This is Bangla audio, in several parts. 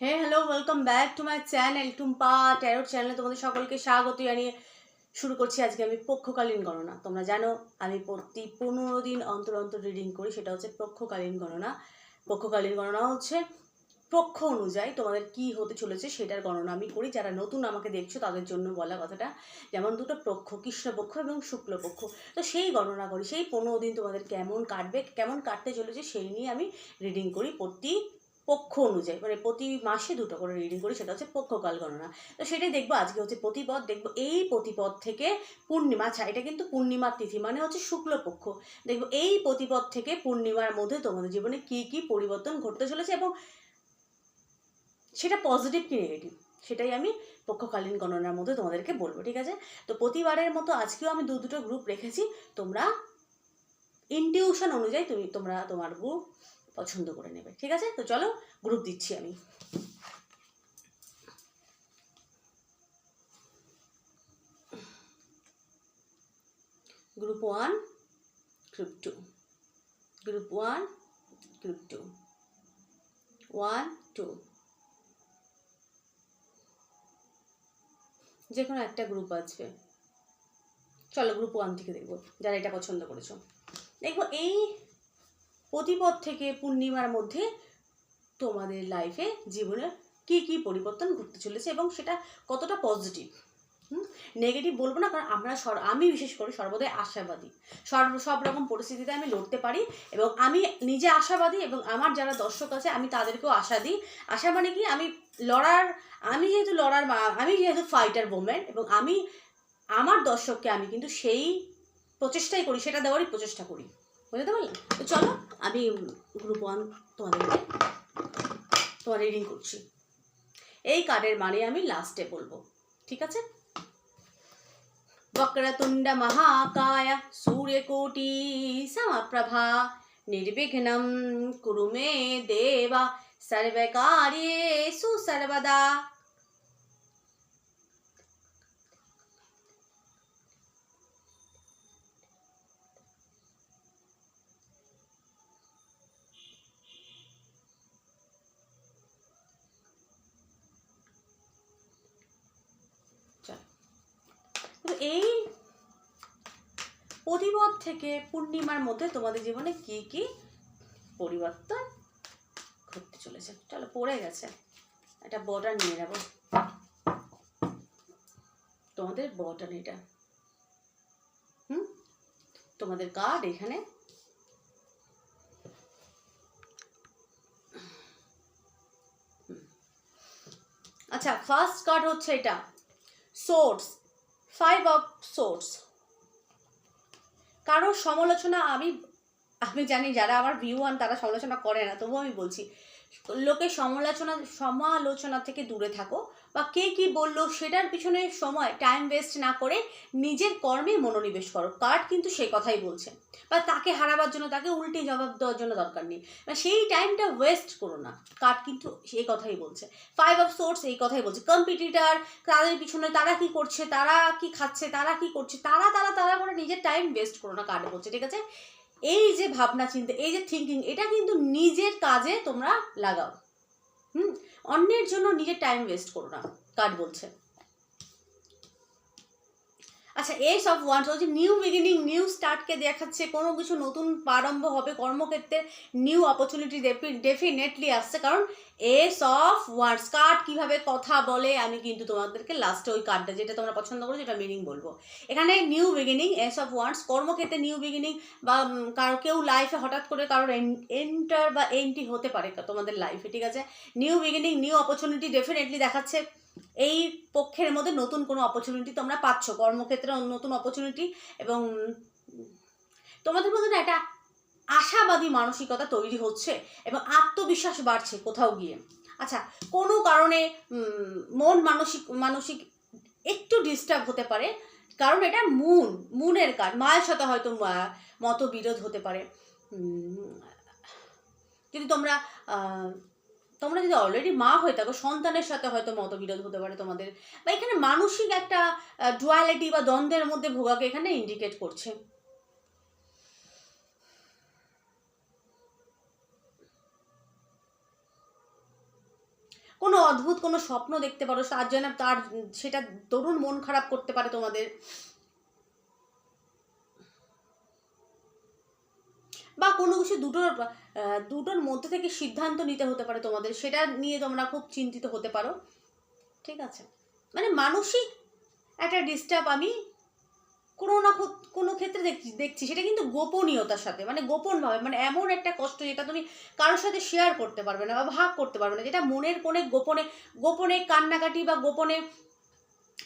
Hey hello welcome back to my channel Tumpa tarot চ্যানেলে তোমাদের সকলকে স্বাগত জানিয়ে শুরু করছি আজকে আমি পক্ষকালীন গণনা। তোমরা জানো, আমি প্রতি পনেরো দিন অন্তর অন্তর রিডিং করি, সেটা হচ্ছে পক্ষকালীন গণনা। পক্ষকালীন গণনা হচ্ছে পক্ষ অনুযায়ী তোমাদের কি হতে চলেছে সেটার গণনা আমি করি। যারা নতুন আমাকে দেখছ, তাদের জন্য বলা কথাটা, যেমন দুটো পক্ষ কৃষ্ণপক্ষ এবং শুক্লপক্ষ তো সেই গণনা করি, সেই পনেরো দিন তোমাদের কেমন কাটবে, কেমন কাটতে চলেছে সেই নিয়ে আমি রিডিং করি প্রতি পক্ষ অনুযায়ী মানে প্রতি মাসে দুটো করে রিডিং করি, সেটা হচ্ছে পক্ষকাল গণনা। তো সেটাই দেখব, আজকে হচ্ছে প্রতিপদ, দেখব এই প্রতিপদ থেকে পূর্ণিমা আচ্ছা এটা কিন্তু পূর্ণিমার তিথি মানে হচ্ছে শুক্লপক্ষ। দেখব এই প্রতিপদ থেকে পূর্ণিমার মধ্যে তোমাদের জীবনে কি কি পরিবর্তন ঘটতে চলেছে এবং সেটা পজিটিভ কি নেগেটিভ সেটাই আমি পক্ষকালীন গণনার মধ্যে তোমাদেরকে বলব, ঠিক আছে? তো প্রতিবারের মতো আজকেও আমি দু দুটো গ্রুপ রেখেছি, তোমরা ইনটিউশন অনুযায়ী তুমি, তোমরা তোমার গ্রুপ পছন্দ করে নেবে, ঠিক আছে? তো চলো গ্রুপ দিচ্ছি আমি। Group one group two group one group two one two যে কোনো একটা গ্রুপ আসবে চলো গ্রুপ ওয়ান থেকে দেখব, যারা এটা পছন্দ করেছ। দেখব এই প্রতিপদ থেকে পূর্ণিমার মধ্যে তোমাদের লাইফে জীবনে কি কি পরিবর্তন ঘটতে চলেছে এবং সেটা কতটা পজিটিভ নেগেটিভ বলব না, কারণ আমরা আমি বিশেষ করে সর্বদাই আশাবাদী। সর্ব সব রকম পরিস্থিতিতে আমি লড়তে পারি এবং আমি নিজে আশাবাদী এবং আমার যারা দর্শক আছে, আমি তাদেরকেও আশা দিই। আশা মানে কি? আমি লড়ার, আমি যেহেতু লড়ার আমি যেহেতু ফাইটার ওমেন এবং আমি, আমার দর্শককে আমি কিন্তু সেই প্রচেষ্টাই করি, সেটা দেওয়ারই প্রচেষ্টা করি। বুঝতে পারলাম তো চলো আমি গ্রুপ ওয়ান তোমাদেরকে তোমার রিডিং করছি এই কার্ডের মানে আমি লাস্টে বলবো ঠিক আছে वक्रतुण्ड महाकाय सूर्यकोटि समप्रभा निर्विघ्नं कुरु मे देव सर्वकार्येषु सर्वदा তো এই প্রতিপদ থেকে পূর্ণিমার মধ্যে তোমাদের জীবনে কি কি পরিবর্তন ঘটতে চলেছে? চলো, পড়ে গেছে। একটা বর্ডার নিয়ে যাব তোমাদের বর্ডার এটা। হুম? তোমাদের কার্ড এখানে। আচ্ছা ফার্স্ট কার্ড হচ্ছে এটা। সোর্স ফাইভ অফ সোর্স কারোর সমালোচনা আমি আমি জানি যারা আমার ভিউ আন তারা সমালোচনা করে না, তবুও আমি বলছি লোকের সমালোচনা সমালোচনা থেকে দূরে থাকো বা কে কি বলল সেটার পিছনে সময় টাইম ওয়েস্ট না করে নিজের কর্মে মনোনিবেশ করো। কার্ড কিন্তু সেই কথাই বলছে। বা তাকে হারাবার জন্য, তাকে উল্টে জবাব দেওয়ার জন্য দরকার নেই। সেই টাইমটা ওয়েস্ট করো না। কার্ড কিন্তু সেই কথাই বলছে। ফাইভ অফ সোর্স এই কথাই বলছে। কম্পিটিটার তাদের পিছনে তারা কি করছে, তারা কি খাচ্ছে, তারা কি করছে, তারা তারা তারা করে নিজের টাইম ওয়েস্ট করো না, কার্ডে বলছে। ঠিক আছে? এই যে ভাবনা চিন্তা, এই যে থিঙ্কিং এটা কিন্তু নিজের কাজে তোমরা লাগাও। হুম? অন্যের জন্য নিজের টাইম ওয়েস্ট করো না কার্ড বলছে। আচ্ছা এস অফ ওয়ান্স হচ্ছে নিউ বিগিনিং নিউ স্টার্টকে দেখাচ্ছে, কোনো কিছু নতুন প্রারম্ভ হবে, কর্মক্ষেত্রে নিউ অপরচুনিটি ডেফিনেটলি আসছে। কারণ এস অফ ওয়ার্ডস কার্ড কীভাবে কথা বলে, আমি কিন্তু তোমাদেরকে লাস্টে ওই কার্ডটা যেটা তোমরা পছন্দ করো সেটা মিনিং বলব। এখানে new beginning ace of words কর্মক্ষেত্রে নিউ বিগিনিং বা কারও কেউ লাইফে হঠাৎ করে কারোর এন্টার বা এন্ট্রি হতে পারে তোমাদের লাইফে ঠিক আছে? New beginning new opportunity definitely দেখাচ্ছে। এই পক্ষের মধ্যে নতুন কোনো অপরচুনিটি তোমরা পাচ্ছ। কর্মক্ষেত্রে নতুন অপরচুনিটি এবং তোমাদের মধ্যে একটা আশাবাদী মানসিকতা তৈরি হচ্ছে এবং আত্মবিশ্বাস বাড়ছে কোথাও গিয়ে। আচ্ছা কোনো কারণে মন মানসিক মানসিক একটু ডিস্টার্ব হতে পারে। কারণ এটা মুন, মুনের কাজ। মায়ের সাথে হয়তো মতবিরোধ হতে পারে। যদি তোমরা তোমরা যদি অলরেডি মা হয়ে থাকো, সন্তানের সাথে হয়তো মতবিরোধ হতে পারে তোমাদের। বা এখানে মানসিক একটা ডুয়ালিটি বা দ্বন্দ্বের মধ্যে ভোগাকে এখানে ইন্ডিকেট করছে। কোনো অদ্ভুত কোনো স্বপ্ন দেখতে পারো, তার জন্য তার, সেটা তরুণ মন খারাপ করতে পারে তোমাদের বা কোনো কিছু দুটোর দুটোর মধ্যে থেকে সিদ্ধান্ত নিতে হতে পারে তোমাদের। সেটা নিয়ে তোমরা খুব চিন্তিত হতে পারো। ঠিক আছে? মানে মানসিক একটা ডিস্টার্ব আমি কোনো না কোনো ক্ষেত্রে দেখছি দেখছি। সেটা কিন্তু গোপনীয়তার সাথে মানে গোপনভাবে মানে এমন একটা কষ্ট যেটা তুমি কারোর সাথে শেয়ার করতে পারবে না বা ভাগ করতে পারবে না, যেটা মনের কোণে গোপনে গোপনে কান্নাকাটি বা গোপনে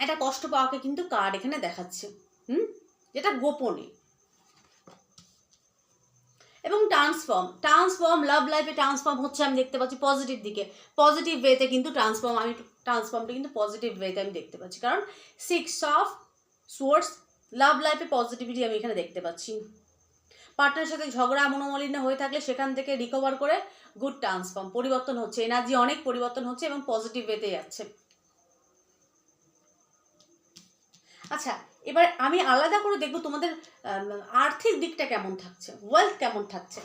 একটা কষ্ট পাওয়াকে কিন্তু কার্ড এখানে দেখাচ্ছে। হুম? যেটা গোপনে। এবং ট্রান্সফর্ম ট্রান্সফর্ম লাভ লাইফে ট্রান্সফর্ম হচ্ছে আমি দেখতে পাচ্ছি পজিটিভ দিকে। পজিটিভ ওয়েতে কিন্তু ট্রান্সফর্ম আমি ট্রান্সফর্মটা কিন্তু পজিটিভ ওয়েতে আমি দেখতে পাচ্ছি। কারণ সিক্স অফ সোর্স লাভ লাইফে পজিটিভিটি আমি এখানে দেখতে পাচ্ছি। পার্টনারের সাথে ঝগড়া, মনোমালিন্য হয়ে থাকলে সেখান থেকে রিকভার করে গুড ট্রান্সফর্ম পরিবর্তন হচ্ছে। এনার্জি অনেক পরিবর্তন হচ্ছে এবং পজিটিভ ওয়েতে যাচ্ছে। আচ্ছা এবার আমি আলাদা করে দেখব তোমাদের আর্থিক দিকটা কেমন থাকছে ওয়েলথ কেমন থাকছে,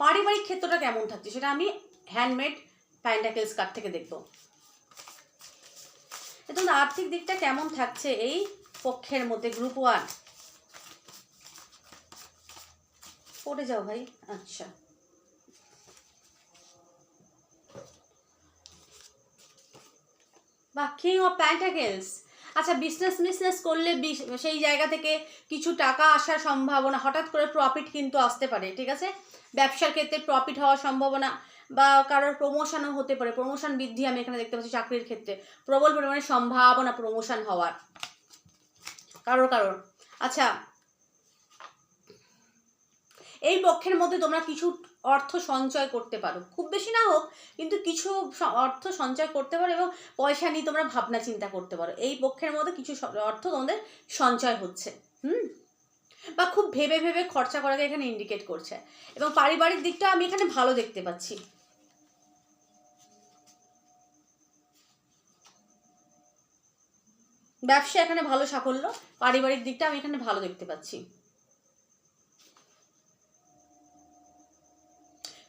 পারিবারিক ক্ষেত্রটা কেমন থাকছে সেটা আমি হ্যান্ডমেড প্যান্টাকেলস কার্ড থেকে দেখব। তোমাদের আর্থিক দিকটা কেমন থাকছে এই পক্ষের মধ্যে গ্রুপ ওয়ান পড়ে যাও ভাই আচ্ছা। বা কিং অফ প্যান্টাকেলস আচ্ছা বিজনেস মিসনেস করলে সেই জায়গা থেকে কিছু টাকা আসার সম্ভাবনা, হঠাৎ করে প্রফিট কিন্তু আসতে পারে, ঠিক আছে? ব্যবসার ক্ষেত্রে প্রফিট হওয়ার সম্ভাবনা বা কারোর প্রমোশনও হতে পারে। প্রমোশন বৃদ্ধি আমি এখানে দেখতে পাচ্ছি চাকরির ক্ষেত্রে। প্রবল পরিমাণে সম্ভাবনা প্রমোশন হওয়ার। কারোর কারোর। আচ্ছা এই পক্ষের মধ্যে তোমরা কিছু অর্থ সঞ্চয় করতে পারো। খুব বেশি না হোক, কিন্তু কিছু অর্থ সঞ্চয় করতে পারো এবং পয়সা নিয়ে তোমরা ভাবনা চিন্তা করতে পারো। এই পক্ষের মধ্যে কিছু অর্থ তোমাদের সঞ্চয় হচ্ছে। হুম? বা খুব ভেবে ভেবে খরচা করাকে এখানে ইন্ডিকেট করছে। এবং পারিবারিক দিকটা আমি এখানে ভালো দেখতে পাচ্ছি। ব্যবসা এখানে ভালো সাফল্য, পারিবারিক দিকটা আমি এখানে ভালো দেখতে পাচ্ছি।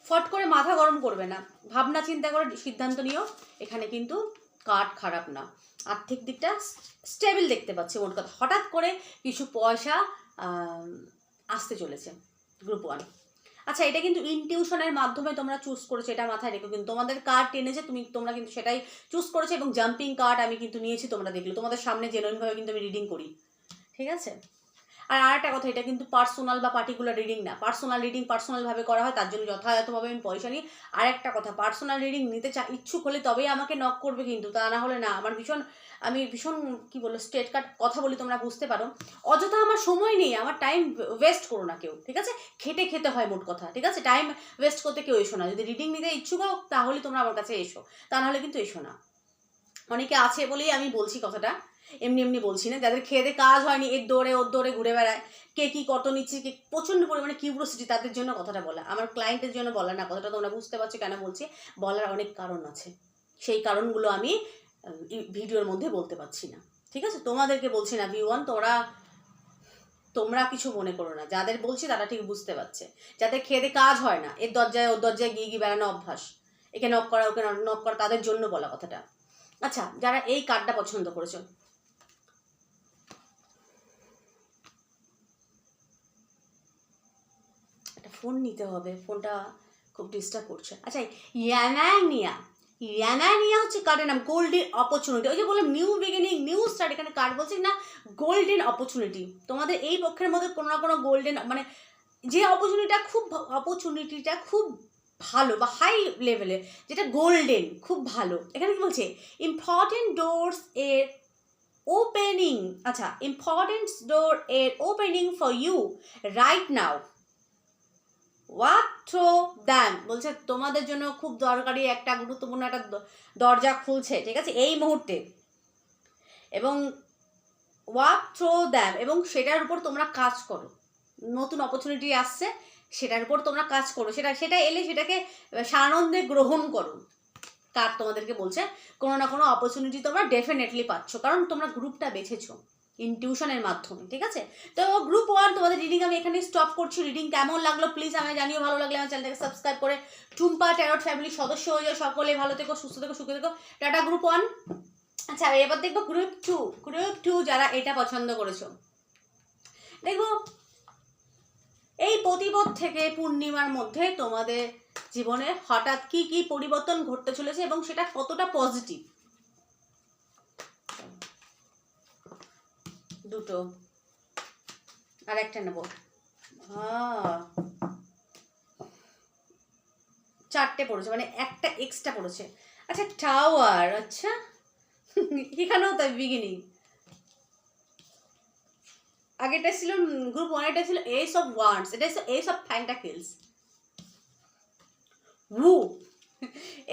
ফট করে মাথা গরম করবে না। ভাবনা চিন্তা করে সিদ্ধান্ত নিও, এখানে কিন্তু কাঠ খারাপ না। আর্থিক দিকটা স্টেবল দেখতে পাচ্ছি মোট কথা। হঠাৎ করে কিছু পয়সা আসতে চলেছে গ্রুপ ওয়ান। আচ্ছা এটা কিন্তু ইনটিউশনের মাধ্যমে তোমরা চুজ করেছ, এটা মাথায় রেখো। কিন্তু তোমাদের কার্ড টেনেছে, তুমি, তোমরা কিন্তু সেটাই চুজ করেছ এবং জাম্পিং কার্ড আমি কিন্তু নিয়েছি, তোমরা দেখলে। তোমাদের সামনে জেনুইনভাবে কিন্তু আমি রিডিং করি। ঠিক আছে? আর আরেকটা কথা, এটা কিন্তু পার্সোনাল বা পার্টিকুলার রিডিং না। পার্সোনাল রিডিং পার্সোনালভাবে করা হয়, তার জন্য যথাযথভাবে আমি পয়সা নিই। আর একটা কথা পার্সোনাল রিডিং নিতে চা ইচ্ছুক হলে তবেই আমাকে নক করবে কিন্তু, তা না হলে না। আমার ভীষণ, আমি ভীষণ, কি বলব স্টেট কার্ড কথা বলি, তোমরা বুঝতে পারো। অযথা আমার সময় নেই, আমার টাইম ওয়েস্ট করো না কেউ, ঠিক আছে? খেটে খেতে হয় মোট কথা, ঠিক আছে? টাইম ওয়েস্ট করতে কেউ এসো না। যদি রিডিং নিতে ইচ্ছুক হও, তাহলে তোমরা আমার কাছে এসো। তা নাহলে কিন্তু এসো না। অনেকে আছে বলেই আমি বলছি কথাটা। এমনি এমনি বলছি না। যাদের খেয়ে কাজ হয়নি, এর দৌড়ে, ওর দৌড়ে ঘুরে বেড়ায়, কে কি কত নিচ্ছে, কে প্রচণ্ড পরিমাণে কিউরিওসিটি তাদের জন্য কথাটা বলা। আমার ক্লায়েন্টের জন্য বলা না, কথাটা তোমরা বুঝতে পারছ কেন বলছি, বলার অনেক কারণ আছে। সেই কারণগুলো আমি ভিডিওর মধ্যে বলতে পারছি না। ঠিক আছে? তোমাদেরকে বলছি না ভিওয়ান তোমরা তোমরা কিছু মনে করো না। যাদের বলছি তারা ঠিক বুঝতে পারছে। যাদের খেয়ে কাজ হয় না, এর দরজায়, ওর দরজায় গিয়ে গিয়ে বেড়ানো অভ্যাস। একে নক করা, ওকে নক করা, তাদের জন্য বলা কথাটা। আচ্ছা যারা এই কার্ডটা পছন্দ করেছ একটা ফোন নিতে হবে, ফোনটা খুব ডিস্টার্ব করছে। আচ্ছা ইয়ানানিয়া ইয়ানানিয়া হচ্ছে কার্ডের নাম? গোল্ডেন অপরচুনিটি ওই যে বললাম নিউ বিগিনিং নিউ স্টার্ট এখানে কার্ড বলছি না? গোল্ডেন অপরচুনিটি তোমাদের এই পক্ষের মধ্যে কোনো না কোনো গোল্ডেন মানে যে অপরচুনিটিটা খুব অপরচুনিটিটা খুব ভালো বা হাই লেভেলের যেটা গোল্ডেন খুব ভালো। এখানে কি বলছে? ইম্পর্টেন্ট ডোরস এর ওপেনিং আচ্ছা ইম্পর্টেন্ট ডোর এর opening for you right now what through then বলছে, তোমাদের জন্য খুব দরকারি একটা গুরুত্বপূর্ণ একটা দরজা খুলছে, ঠিক আছে? এই মুহূর্তে। এবং ওয়াক থ্রো দ্যাম এবং সেটার উপর তোমরা কাজ করো। নতুন অপরচুনিটি আসছে, সেটার উপর তোমরা কাজ করো। সেটা সেটা এলে সেটাকে সানন্দে গ্রহণ করো। কার তোমাদেরকে বলছে, কোনো না কোনো অপরচুনিটি তোমরা ডেফিনেটলি পাচ্ছ, কারণ তোমরা গ্রুপটা বেছেছো। ইনটিউশনের মাধ্যমে, ঠিক আছে? তো গ্রুপ ওয়ান তোমাদের রিডিং আমি এখানে স্টপ করছি। রিডিং কেমন লাগল প্লিজ আমি জানিও, ভালো লাগলে আমার চ্যানেলটাকে সাবস্ক্রাইব করে। টুম্পা, ট্যারট ফ্যামিলির সদস্য হয়ে যাও সকলে, ভালো থেকো, সুস্থ থেকো, সুখে থেকো। টাটা গ্রুপ ওয়ান আচ্ছা এবার দেখব গ্রুপ টু গ্রুপ টু যারা এটা পছন্দ করেছ। দেখব, এই প্রতিবোধ থেকে পূর্ণিমার মধ্যে তোমাদের জীবনে হঠাৎ কি কি পরিবর্তন ঘটতে চলেছে এবং সেটা কতটা পজিটিভ দুটো। আর একটা নেব। চারটে পড়েছে মানে একটা এক্সট্রা পড়েছে। আচ্ছা টাওয়ার আচ্ছা। এখানেও তাই বিগিনিং আগেটা ছিল গ্রুপ ওয়ান এটা ছিল এস অফ ওয়ান্স এটা ছিল ace of pentacles uh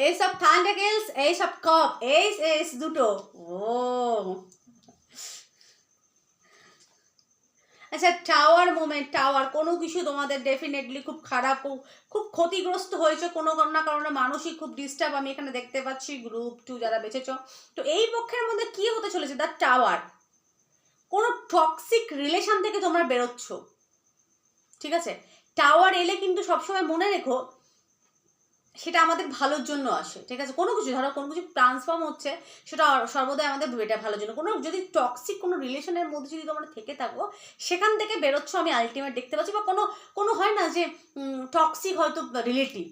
ace of pentacles ace of cup ace ace দুটো। ও। আচ্ছা টাওয়ার মোমেন্ট টাওয়ার কোনো কিছু তোমাদের ডেফিনেটলি খুব খারাপ খুব- ক্ষতিগ্রস্ত হয়েছে কোনো না কারণে মানসিক খুব ডিস্টার্ব আমি এখানে দেখতে পাচ্ছি গ্রুপ টু যারা বেঁচেছ। তো এই পক্ষের মধ্যে কি হতে চলেছে? দ্য টাওয়ার কোনো টক্সিক রিলেশন থেকে তোমরা বেরোচ্ছ। ঠিক আছে? টাওয়ার এলে কিন্তু সবসময় মনে রেখো সেটা আমাদের ভালোর জন্য আসে, ঠিক আছে? কোনো কিছু, ধরো কোনো কিছু ট্রান্সফর্ম হচ্ছে, সেটা সর্বদাই আমাদের এটা ভালোর জন্য। কোনো যদি টক্সিক কোনো রিলেশনের মধ্যে যদি তোমরা থেকে থাকো, সেখান থেকে বেরোচ্ছ, আমি আলটিমেট দেখতে পাচ্ছি বা কোনো কোনো হয় না যে টক্সিক হয়তো রিলেটিভ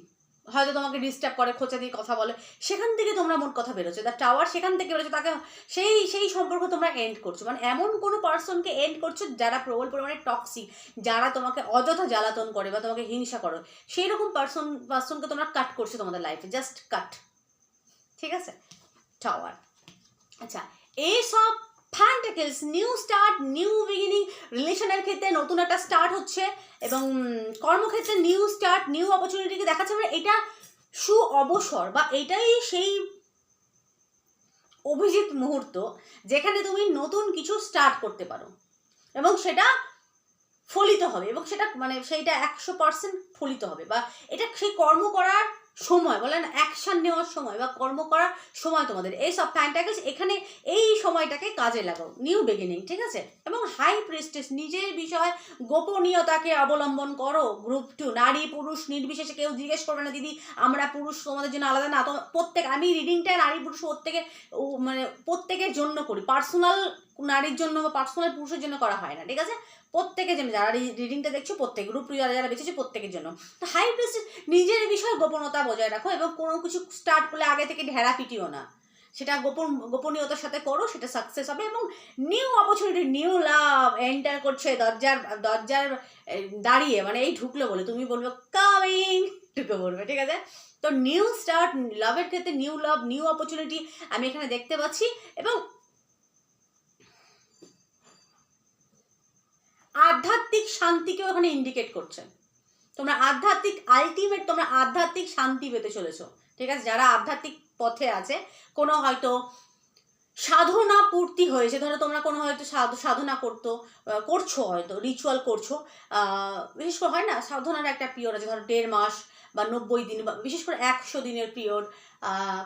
হয়তো তোমাকে ডিস্টার্ব করে, খোঁচা দিয়ে কথা বলে। সেখান থেকে তোমরা মোট কথা বেরোচ্ছে। দ্য টাওয়ার সেখান থেকে বেরোচ্ছে, তাকে সেই সেই সম্পর্ক তোমরা এন্ড করছ। মানে এমন কোনো পার্সনকে এন্ড করছ যারা প্রবল পরিমাণে টক্সিক যারা তোমাকে অযথা জ্বালাতন করে বা তোমাকে হিংসা করো। সেই রকম পার্সন পার্সনকে তোমরা কাট করছ তোমাদের লাইফে জাস্ট কাট ঠিক আছে? টাওয়ার আচ্ছা এই সব pentacles new start new beginning রিলেশনের ক্ষেত্রে নতুন একটা স্টার্ট হচ্ছে এবং কর্মক্ষেত্রে নিউ স্টার্ট নিউ অপরচুনিটিকে দেখাচ্ছে মানে এটা সু অবসর বা এটাই সেই অভিজিৎ মুহূর্ত যেখানে তুমি নতুন কিছু স্টার্ট করতে পারো এবং সেটা ফলিত হবে এবং সেটা মানে সেইটা একশো পার্সেন্ট ফলিত হবে বা এটা সেই কর্ম করার সময় বলেন অ্যাকশন নেওয়ার সময় বা কর্ম করার সময় তোমাদের। এই সব টাইমটাকে এখানে এই সময়টাকে কাজে লাগাও। নিউ বিগিনিং ঠিক আছে? এবং হাই প্রেস্টেস নিজের বিষয় গোপনীয়তাকে অবলম্বন করো। গ্রুপ টু নারী, পুরুষ, নির্বিশেষে কেউ জিজ্ঞেস করবে না, দিদি, আমরা পুরুষ, তোমাদের জন্য আলাদা না। তো প্রত্যেক, আমি রিডিংটা নারী, পুরুষ প্রত্যেকে মানে প্রত্যেকের জন্য করি। পার্সোনাল নারীর জন্য বা পার্সোনাল পুরুষের জন্য করা হয় না, ঠিক আছে? প্রত্যেকের জন্য, যারা রিডিংটা দেখছ, প্রত্যেক গ্রুপ যারা যারা বেঁচেছে, প্রত্যেকের জন্য। তো হাই প্রেস্টেজ নিজের বিষয়ে গোপনতা বজায় রাখো এবং কোনো কিছু স্টার্ট করলে আগে থেকে ঢেরা পিটিও না। সেটা গোপন, গোপনীয়তার সাথে করো, সেটা সাকসেস হবে এবং new opportunity new love enter করছে দরজার দরজার দাঁড়িয়ে মানে এই ঢুকলো বলে তুমি বলবে কামিং ঢুকে বলবে ঠিক আছে? তো নিউ স্টার্ট লাভের ক্ষেত্রে নিউ লাভ নিউ অপরচুনিটি আমি এখানে দেখতে পাচ্ছি এবং আধ্যাত্মিক শান্তিকেও এখানে ইন্ডিকেট করছে। তোমরা আধ্যাত্মিক আলটিমেট তোমরা আধ্যাত্মিক শান্তি পেতে চলেছো, ঠিক আছে? যারা আধ্যাত্মিক পথে আছে, কোনো হয়তো সাধনা পূর্তি হয়েছে, ধরো তোমরা কোনো হয়তো সাধ- সাধনা করতো করছ হয়তো রিচুয়াল করছ বিশেষ করে হয় না? সাধনার একটা পিরিয়ড আছে, ধরো দেড় মাস বা নব্বই দিন বা বিশেষ করে একশো দিনের পিরিয়ড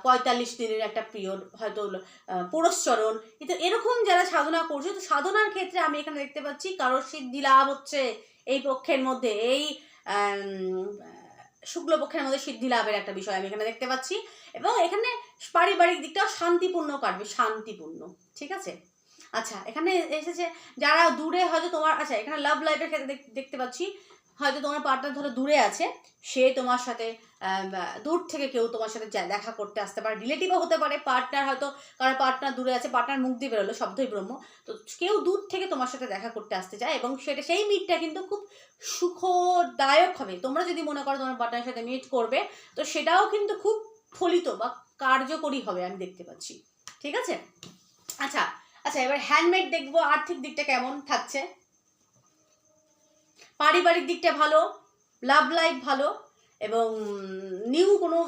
পঁয়তাল্লিশ দিনের একটা পিরিয়ড, হয়তো পুরস্চরণ কিন্তু এরকম যারা সাধনা করছে, তো সাধনার ক্ষেত্রে আমি এখানে দেখতে পাচ্ছি কারোর সিদ্ধি লাভ হচ্ছে এই পক্ষের মধ্যে, এই শুক্লপক্ষের মধ্যে সিদ্ধি লাভের একটা বিষয় আমি এখানে দেখতে পাচ্ছি। এবং এখানে পারিবারিক দিকটাও শান্তিপূর্ণ কাটবে, শান্তিপূর্ণ, ঠিক আছে? আচ্ছা এখানে এসেছে, যারা দূরে হয়তো তোমার আচ্ছা এখানে লাভ লাইফের ক্ষেত্রে দেখতে পাচ্ছি হয়তো তোমার পার্টনার ধরো দূরে আছে, সে তোমার সাথে দূর থেকে কেউ তোমার সাথে দেখা করতে আসতে পারে রিলেটিভও হতে পারে পার্টনার হয়তো, কারণ পার্টনার দূরে আছে পার্টনার মুখ দিয়ে বেরোলো, শব্দই ব্রহ্ম। তো কেউ দূর থেকে তোমার সাথে দেখা করতে আসতে চায় এবং সেটা, সেই মিটটা কিন্তু খুব সুখদায়ক হবে। তোমরা যদি মনে করো তোমার পার্টনারের সাথে মিট করবে, তো সেটাও কিন্তু খুব ফলিত বা কার্যকরী হবে, আমি দেখতে পাচ্ছি। ঠিক আছে? আচ্ছা আচ্ছা এবার হ্যান্ডমেড দেখব, আর্থিক দিকটা কেমন থাকছে? পারিবারিক দিকটা ভালো লাভ লাইফ ভালো এবং নিউ কোনো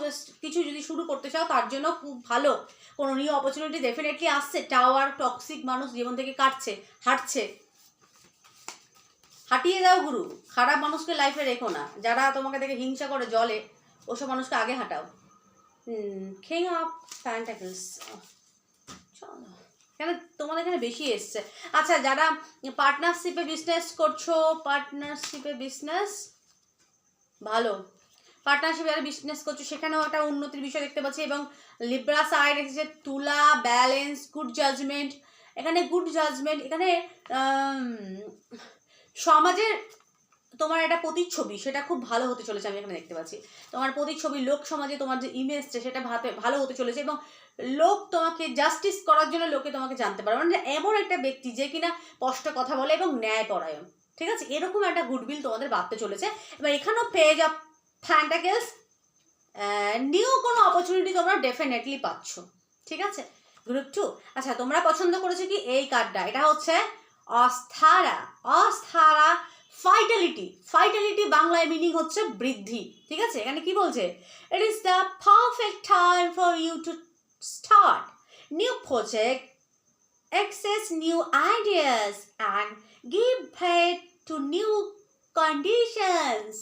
কিছু যদি শুরু করতে চাও তার জন্য খুব ভালো। কোনো নিউ অপরচুনিটি ডেফিনেটলি আসছে। টাওয়ার টক্সিক মানুষ জীবন থেকে কাটছে, হাঁটছে। হাঁটিয়ে দাও গুরু, খারাপ মানুষকে লাইফে রেখো না। যারা তোমাকে দেখে হিংসা করে জলে, ওসব মানুষকে আগে হাঁটাও। কিং অফ প্যান্টাকলস চলো। কেন তোমাদের এখানে বেশি এসছে? আচ্ছা যারা পার্টনারশিপে বিজনেস করছ পার্টনারশিপে বিজনেস ভালো। পার্টনারশিপে যারা বিজনেস করছ, সেখানেও একটা উন্নতির বিষয় দেখতে পাচ্ছি এবং লিব্রা সাইড এসেছে, তুলা ব্যালেন্স গুড জাজমেন্ট এখানে গুড জাজমেন্ট এখানে সমাজের তোমার একটা প্রতিচ্ছবি, সেটা খুব ভালো হতে চলেছে, আমি এখানে দেখতে পাচ্ছি। তোমার প্রতিচ্ছবি, লোক সমাজে তোমার যে ইমেজটা সেটা ভালো হতে চলেছে এবং লোক তোমাকে জাস্টিস করার জন্য লোকে তোমাকে জানতে পারে মানে এমন একটা ব্যক্তি যে কিনা স্পষ্ট কথা বলে এবং ন্যায় পরায়ণ। ঠিক আছে? এরকম একটা গুডবিল তোমাদের বাড়তে চলেছে। এবার এখানেও পেজ অফ ফ্যান্টাকেলস নিউ কোনো অপরচুনিটি তোমরা ডেফিনেটলি পাচ্ছ। ঠিক আছে? গ্রুপ টু আচ্ছা তোমরা পছন্দ করেছ কি? এই কার্ডটা এটা হচ্ছে অস্থারা। অস্থারা ফাইটালিটি ফাইটালিটি বাংলায় মিনিং হচ্ছে বৃদ্ধি, ঠিক আছে? এখানে কি বলছে? It is the perfect time for you to start new project access new ideas and give birth to new conditions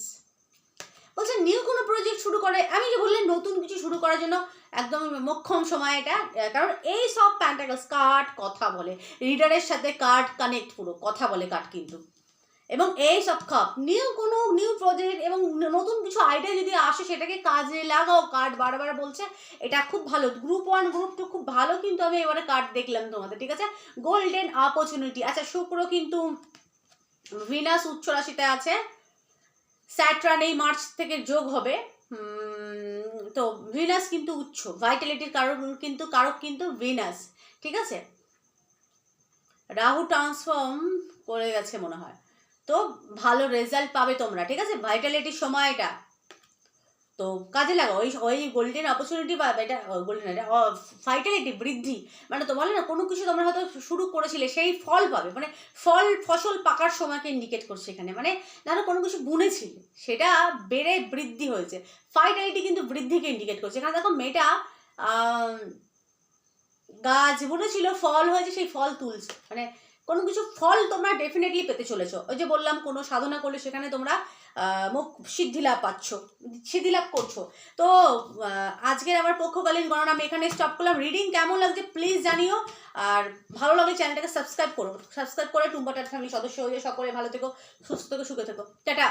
বলছে নিউ কোনো প্রজেক্ট শুরু করে আমি যে বললেন নতুন কিছু শুরু করার জন্য একদম মোক্ষম সময় এটা কারণ এই সব প্যান্টাগলস কার্ড কথা বলে রিডারের সাথে কার্ড কানেক্ট পুরো, কথা বলে কার্ড কিন্তু। এবং এই কাপ নিউ কোনো নিউ প্রজেক্ট এবং নতুন কিছু আইডিয়া যদি আসে, সেটাকে কাজে লাগাও। কার্ড বারবার বলছে, এটা খুব ভালো। গ্রুপ ওয়ান গ্রুপ টু খুব ভালো কিন্তু আমি এবারে কার্ড দেখলাম তোমাদের, ঠিক আছে? গোল্ডেন অপরচুনিটি আচ্ছা শুক্র কিন্তু ভিনাস উচ্চ রাশিতে আছে। স্যাটরান এই মার্চ থেকে যোগ হবে। তো ভিনাস কিন্তু উচ্চ। ভাইটালিটির কারক কিন্তু কারক কিন্তু ভিনাস ঠিক আছে? রাহু ট্রান্সফর্ম করে গেছে মনে হয়। তো ভালো রেজাল্ট পাবে তোমরা, ঠিক আছে? ভাইটালিটির সময় এটা। তো কাজে লাগাও, ওই ওই গোল্ডেন অপরচুনিটি পাবে, এটা গোল্ডেন এটা ফাইটালিটি বৃদ্ধি। মানে তো বলে না, কোনো কিছু তোমরা হয়তো শুরু করেছিলে, সেই ফল পাবে। মানে ফল, ফসল পাকার সময়কে ইন্ডিকেট করছে এখানে। মানে ধরো কোনো কিছু বুনেছিলে সেটা বেড়ে বৃদ্ধি হয়েছে। ফাইটালিটি কিন্তু বৃদ্ধিকে ইন্ডিকেট করছে। এখানে দেখো মেয়েটা গাছ বুনেছিল, ফল হয়েছে, সেই ফল তুলছে। মানে কোনো কিছু ফল তোমরা ডেফিনেটলি পেতে চলেছো। ওই যে বললাম, কোনো সাধনা করলে সেখানে তোমরা মুখ সিদ্ধি লাভ পাচ্ছ সিদ্ধি লাভ করছ। তো আজকের আমার পক্ষকালীন গণনা, আমি এখানে স্টপ করলাম। রিডিং কেমন লাগছে প্লিজ জানিও। আর ভালো লাগলে চ্যানেলটাকে সাবস্ক্রাইব করো। সাবস্ক্রাইব করে টুম্বাটার ফ্যামিলি সদস্য হয়ে সকলে ভালো থেকো, সুস্থ থেকো, সুখে থেকো। টাটা!